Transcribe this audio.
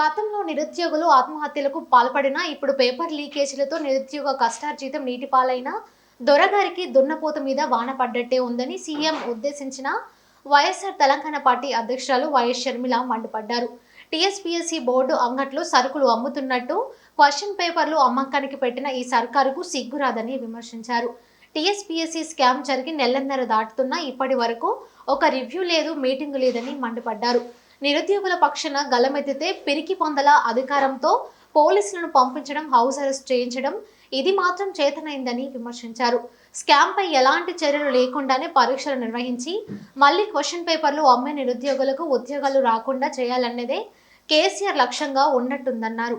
గతంలో నిరుద్యోగులు ఆత్మహత్యలకు పాల్పడినా ఇప్పుడు పేపర్ లీకేజీలతో నిరుద్యోగ కష్టార్జితం నీటిపాలైన దొరగారికి దున్నపోత మీద వాన పడ్డట్టే ఉందని సీఎం ఉద్దేశించిన వైఎస్ఆర్ తెలంగాణ పార్టీ అధ్యక్షురాలు వైఎస్ షర్మిల మండిపడ్డారు. టీఎస్పీఎస్సీ బోర్డు అంగట్లో సరుకులు అమ్ముతున్నట్టు క్వశ్చన్ పేపర్లు అమ్మకానికి పెట్టిన ఈ సర్కారుకు సిగ్గురాదని విమర్శించారు. టీఎస్పీఎస్సీ స్కామ్ జరిగి నెలన్నర దాటుతున్నా ఇప్పటి వరకు ఒక రివ్యూ లేదు మీటింగు లేదని మండిపడ్డారు. నిరుద్యోగుల పక్షాన గలమెత్తితే పిరికి పొందల అధికారంతో పోలీసులను పంపించడం హౌస్ అరెస్ట్ చేయించడం ఇది మాత్రం చేతనైందని విమర్శించారు. స్కామ్ పై ఎలాంటి చర్యలు లేకుండానే పరీక్షలు నిర్వహించి మళ్ళీ క్వశ్చన్ పేపర్లు అమ్మే నిరుద్యోగులకు ఉద్యోగాలు రాకుండా చేయాలన్నదే కేసీఆర్ లక్ష్యంగా ఉన్నట్టుందన్నారు.